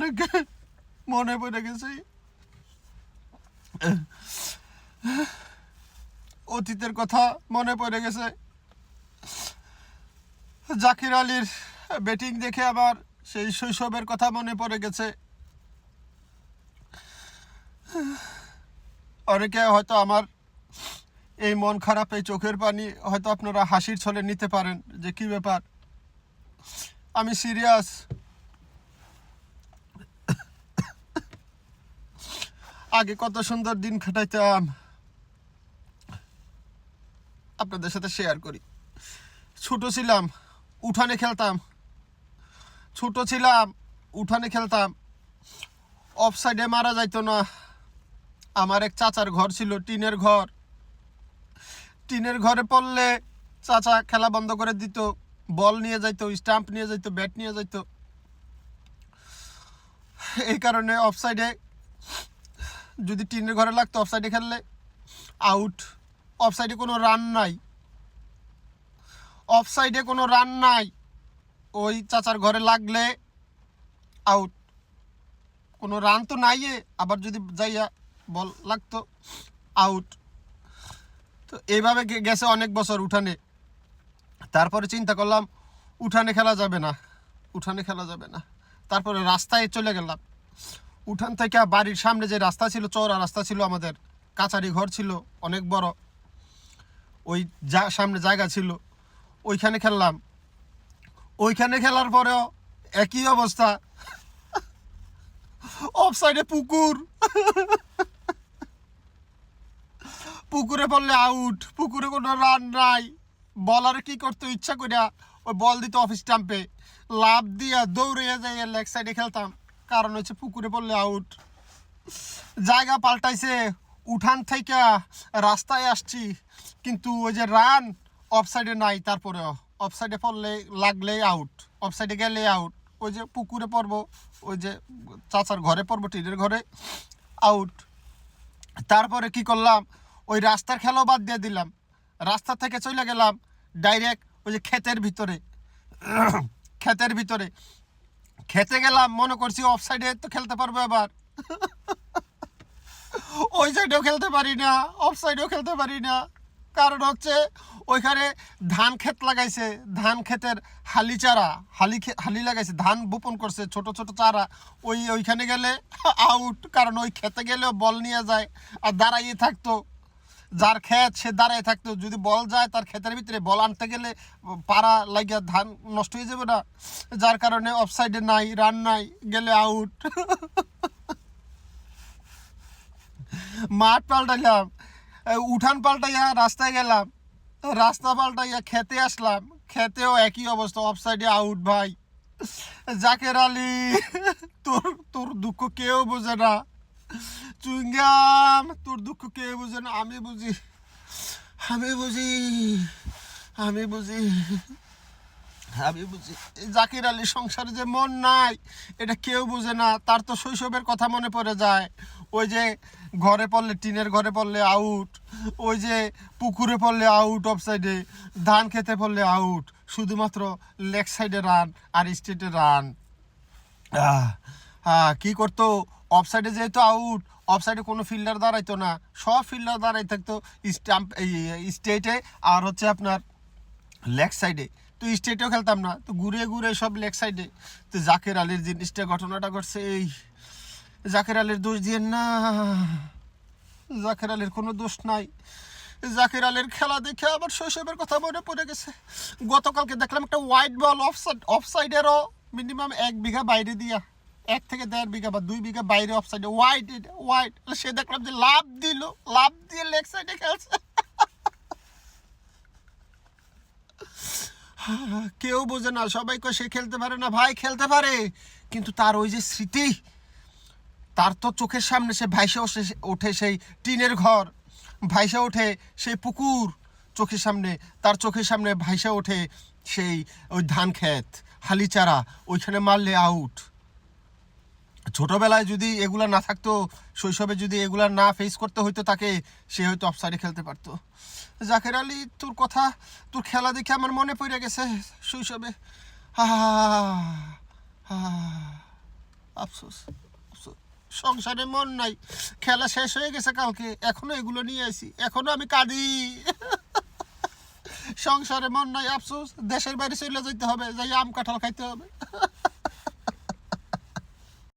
অনেকে মনে পড়ে গেছে। অতীতের কথা মনে পড়ে গেছে। জাকির আলীর ব্যাটিং দেখে আবার সেই শৈশবের কথা মনে পড়ে গেছে। অনেকে হয়তো আমার এই মন খারাপ, এই চোখের পানি হয়তো আপনারা হাসির ছলে নিতে পারেন যে কি ব্যাপার। আমি সিরিয়াস আগে কত সুন্দর দিন খাটাইতাম আপনাদের সাথে শেয়ার করি। ছোট ছিলাম, উঠানে খেলতাম। ছোট ছিলাম, উঠানে খেলতাম। অফ সাইডে মারা যাইতো না। আমার এক চাচার ঘর ছিল, টিনের ঘর। টিনের ঘরে পড়লে চাচা খেলা বন্ধ করে দিত। বল নিয়ে যাইতো স্টাম্প নিয়ে যাইতো ব্যাট নিয়ে যাইতো। এই কারণে অফ সাইডে যদি টিনের ঘরে লাগতো অফ সাইডে খেললে আউট অফ সাইডে কোনো রান নাই। অফ সাইডে কোনো রান নাই। ওই চাচার ঘরে লাগলে আউট কোনো রান তো নাই আবার যদি যাইয়া বল লাগতো আউট তো এইভাবে গেছে অনেক বছর উঠানে। তারপরে চিন্তা করলাম, উঠানে খেলা যাবে না, উঠানে খেলা যাবে না। তারপরে রাস্তায় চলে গেলাম। উঠান থেকে বাড়ির সামনে যে রাস্তা ছিল, চওড়া রাস্তা ছিল, আমাদের কাচারি ঘর ছিল, অনেক বড়। ওই যা সামনে জায়গা ছিল। ওইখানে খেললাম। ওইখানে খেলার পরেও একই অবস্থা। অফ সাইডে পুকুর। পুকুরে পড়লে আউট পুকুরে কোনো রান নাই। বলার কি করতে ইচ্ছা করিয়া ওই বল দিত অফিস স্টাম্পে লাভ দিয়া দৌড়ে যাই লেগ সাইডে খেলতাম। কারণ হচ্ছে পুকুরে পড়লে আউট জায়গা পাল্টাইছে, উঠান থেকে রাস্তায় আসছি, কিন্তু ওই যে রান অফ সাইডে নাই, তারপরেও অফ সাইডে পড়লে লাগলেই আউট অফ সাইডে গেলে আউট ওই যে পুকুরে পড়ব, ওই যে চাচার ঘরে পড়ব, টিনের ঘরে আউট তারপরে কি করলাম, ওই রাস্তার খেলাও বাদ দিয়ে দিলাম। রাস্তা থেকে চলে গেলাম ডাইরেক্ট ওই যে ক্ষেতের ভিতরে ক্ষেতের ভিতরে। খেতে গেলাম, মনে করছি অফ সাইডে তো খেলতে পারব এবার। ওই সাইডেও খেলতে পারি না অফ সাইডেও খেলতে পারি না। কারণ হচ্ছে ওইখানে ধান ক্ষেত লাগাইছে, ধান ক্ষেতের হালি চারা, হালি হালি লাগাইছে, ধান বপন করছে, ছোট ছোট চারা। ওই ওইখানে গেলে আউট কারণ ওই খেতে গেলেও বল নিয়ে যায়, আর দাঁড়াইয়ে থাকতো। যার ক্ষেত সে দাঁড়ায় থাকতো, যদি বল যায় তার ক্ষেতের ভিতরে বল আনতে গেলে পাড়া লাগিয়া ধান নষ্ট হয়ে যাবে না। যার কারণে অফ সাইডে নাই রান নাই, গেলে আউট মাঠ পাল্টাইলাম, উঠান পাল্টাইয়া রাস্তায় গেলাম, রাস্তা পাল্টাইয়া খেতে আসলাম, খেতেও একই অবস্থা অফ সাইডে আউট ভাই। জাকের আলী, তোর তোর দুঃখ কেউ বোঝে না। চুইংগাম, তোর দুঃখ কেউ বুঝে না? আমি বুঝি আমি বুঝি আমি বুঝি আমি বুঝি। জাকির আলীর সংসারে যে মন নাই, এটা কেউ বুঝে না। তার তো শৈশবের কথা মনে পড়ে যায়। ওই যে ঘরে পড়লে, টিনের ঘরে পড়লে আউট ওই যে পুকুরে পড়লে আউট অফ সাইডে ধান খেতে পড়লে আউট শুধুমাত্র লেগ সাইডে রান আর স্টেটে রান কি করতো? অফ সাইডে যেহেতু আউট অফ সাইডে কোনো ফিল্ডার দাঁড়াইতো না। সব ফিল্ডার দাঁড়াই থাকতো স্টাম্প স্টেটে আর হচ্ছে আপনার লেগ সাইডে তো স্টেটেও খেলতাম না, তো ঘুরে ঘুরে সব লেগ সাইডে তো জাকের আলীর জিনিসটা, ঘটনাটা ঘটছে এই, জাকের আলীর দোষ দিয়ে না, জাকের আলীর কোনো দোষ নাই। জাকির আলীর খেলা দেখে আবার শৈশবের কথা মনে পড়ে গেছে। গতকালকে দেখলাম একটা white ball off side off সাইডেরও minimum এক বিঘা বাইরে দিয়া। এক থেকে দেড় বিঘা বা দুই বিঘা বাইরে অফ সাইডে হোয়াইট হোয়াইট সে দেখলাম যে লাভ দিল, লাভ দিয়ে লেগ সাইডে খেলছে। কেউ বোঝে না, সবাই কয় সে খেলতে পারে না, ভাই খেলতে পারে। কিন্তু তার ওই যে স্মৃতি, তার তো চোখের সামনে সে ভাইসে ওঠে- সেই টিনের ঘর, ভাইসে ওঠে সেই পুকুর, চোখের সামনে, তার চোখের সামনে ভাইসে ওঠে সেই ওই ধান ক্ষেত, হালিচারা, ওইখানে মারলে আউট ছোটবেলায় যদি এগুলা না থাকতো, শৈশবে যদি এগুলা না ফেস করতে হইতো তাকে, সে হয়তো অফসাইডে খেলতে পারতো। জাকের আলী, তোর কথা, তোর খেলা দেখে আমার মনে পড়ে গেছে শৈশবে। আফসোস আফসোস। সংসারে মন নাই, খেলা শেষ হয়ে গেছে কালকে, এখনও এগুলো নিয়ে আসি এখনও আমি কাঁদি। সংসারে মন নাই, আফসোস, দেশের বাইরে চলে যেতে হবে যাই আম কাঁঠাল খাইতে হবে।